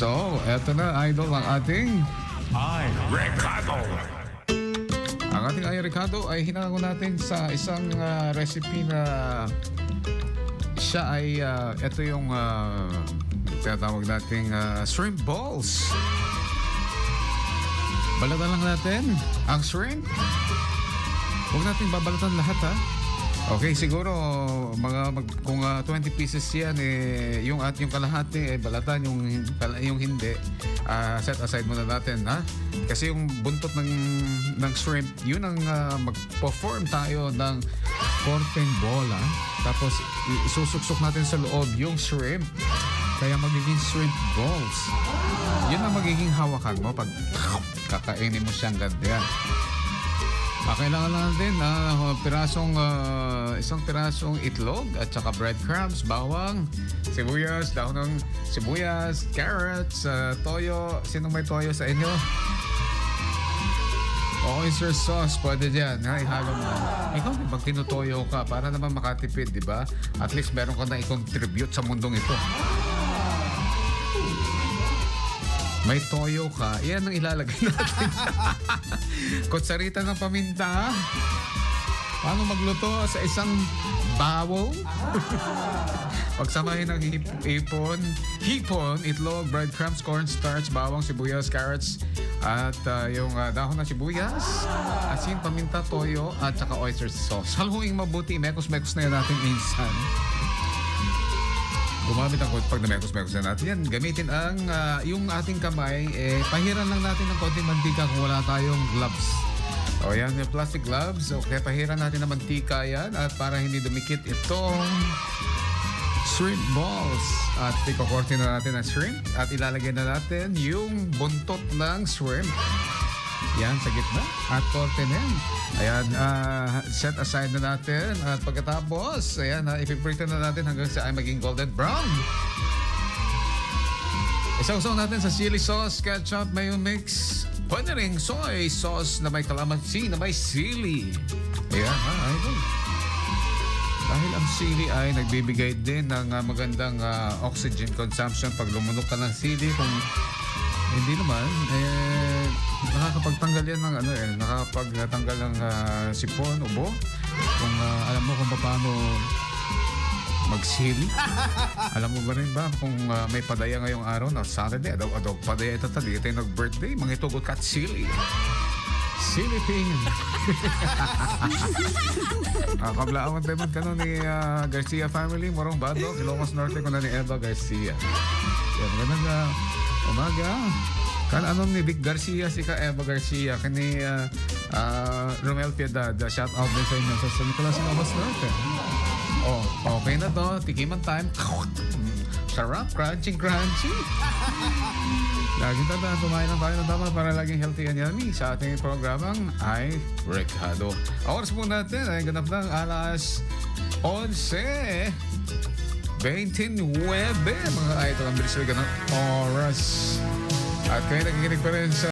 So, eto na, idol, ang ating Ay, Ricardo. Ang ating ay Ricardo ay hinango natin sa isang ah, recipe na siya ay ah, ito yung uh, tinatawag nating ah, shrimp balls. Balatan lang natin ang shrimp. Huwag natin babalatan lahat ha. Okay, siguro mga mag, kung ah, 20 pieces yan eh yung at yung kalahati eh balatan yung yung hindi ah, set aside muna natin ha. Kasi yung buntot ng ng shrimp, yun ang ah, mag-perform tayo ng corten bola. Tapos isusuksok natin sa loob yung shrimp. Kaya magiging shrimp balls. Yun ang magiging hawakan mo pag kakainin mo siyang ganyan. Ah, lang natin ah, pirasong, ah, isang pirasong itlog at saka breadcrumbs, bawang, sibuyas, dahon ng sibuyas, carrots, ah, toyo. Sino may toyo sa inyo? Oyster sauce, pwede dyan. Ha, ihalo mo. Ikaw, di ba tinutoyo ka para naman makatipid, di ba? At least meron ka na i-contribute sa mundong ito. May toyo ka, yan ang ilalagay natin. Kutsarita ng paminta. Paano magluto sa isang bawol? Pagsamahin ng hip, hipon, hipon, itlog, breadcrumbs, cornstarch, bawang, sibuyas, carrots, at ah, yung ah, dahon ng sibuyas, asin, paminta, toyo, at saka oyster sauce. Haluin mabuti, mekos-mekos na yan natin minsan. Gumamit ang pag namekos-mekos na natin yan. Gamitin ang ah, yung ating kamay, eh, pahiran lang natin ng konting mantika kung wala tayong gloves. O yan, yung plastic gloves. Okay, pahiran natin ng mantika yan at para hindi dumikit itong shrimp balls. At ikokorte na natin ang shrimp at ilalagay na natin yung buntot ng shrimp. Yan, sa gitna. At korte na yan. Ayan, ah, set aside na natin. At pagkatapos, ayan, uh, ipiprito na natin hanggang sa ay maging golden brown. Isausaw natin sa chili sauce, ketchup, mayo mix. Pwede rin soy sauce na may kalamansi, na may sili. Ayan, ha, idol. Dahil ang sili ay nagbibigay din ng ah, magandang ah, oxygen consumption pag lumunok ka ng sili. Kung hindi naman, eh, nakakapagtanggal yan ng ano eh, nakakapagtanggal ng ah, sipon, ubo. Kung ah, alam mo kung paano magsili. alam mo ba rin ba kung ah, may padaya ngayong araw na Saturday, adaw adaw padaya ito tadi, ito yung nag-birthday, mga itugot kat sili. Silipin. Ah, kablaan tayo man kano ni ah, Garcia family, morong bado, Ilocos Norte ko na ni Eva Garcia. Yan, ganun na umaga. Kan anom ni Vic Garcia si ka Eva Garcia kani ah, ah, Romel Piedad uh, shout out din sa inyo sa San Nicolas Ilocos Norte. Oh, okay na to. Tikiman time. Sarap, crunchy, crunchy. Lagi tandaan, kumain lang tayo ng tama para laging healthy and yummy sa ating programang ay Recado. Oras po natin ay ganap ng alas 11. 29 mga idol ang bilis ng oras. At kayo nakikinig pa rin sa